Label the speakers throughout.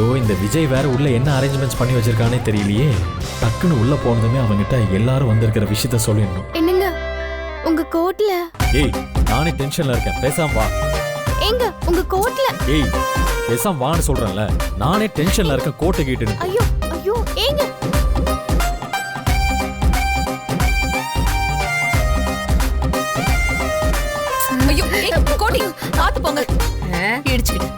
Speaker 1: ஐயோ இந்த விஜய் வேற உள்ள என்ன அரேஞ்ச்மெண்ட்ஸ் பண்ணி வச்சிருக்கானே தெரியலையே. டக்குன்னு உள்ள போனதுமே அவங்கிட்ட எல்லாரும் வந்திருக்கிற விஷயத்த சொல்லிடணும்.
Speaker 2: என்னங்க? உங்க கோட்ல
Speaker 1: ஏய் நானே டென்ஷன்ல இருக்கேன். பேசாம வா.
Speaker 2: எங்க உங்க கோட்ல
Speaker 1: ஏய் பேசாம வான்னு சொல்றேன்ல. நானே டென்ஷன்ல இருக்கேன் கோட்டை கேட்டுன்னு
Speaker 2: ஐயோ ஐயோ ஏங்க?
Speaker 3: ஐயோ ஏய், கோடி பாத்து போங்க. இடிச்சுக்கிட்டு.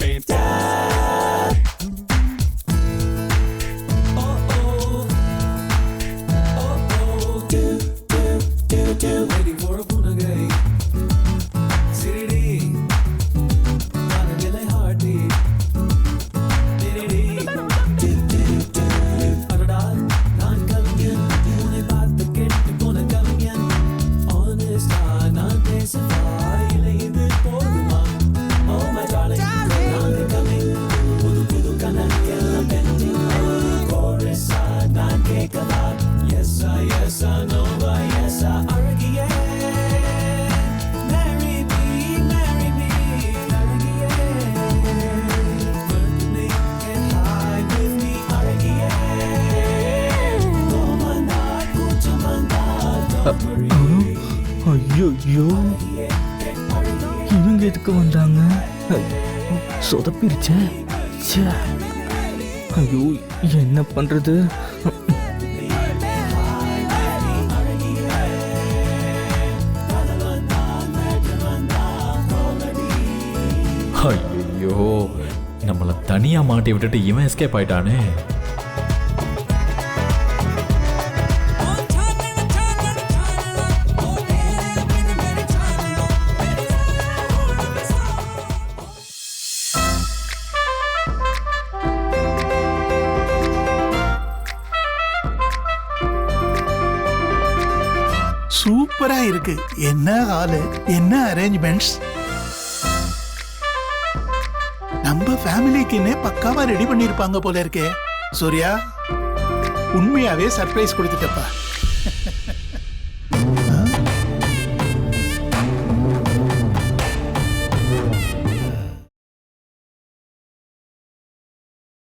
Speaker 4: pimp. Ah, yes Marry me, marry me, high with me, don't worry.
Speaker 5: ஐயோ இவங்க எதுக்கு வந்தாங்க சொதப்பிருச்சே ச்சே. ஐயோ என்ன பண்றது
Speaker 1: ஐயோ நம்மளை தனியா மாட்டி விட்டுட்டு இவன் எஸ்கேப் ஆயிட்டானே.
Speaker 6: சூப்பரா இருக்கு. என்ன ஹாலு என்ன அரேஞ்ச்மெண்ட்ஸ் நம்ம ஃபேமிலிக்குன்னே பக்காவா ரெடி பண்ணிருப்பாங்க போல இருக்கே. சூர்யா உண்மையாவே சர்ப்ரைஸ் கொடுத்துட்டப்பா.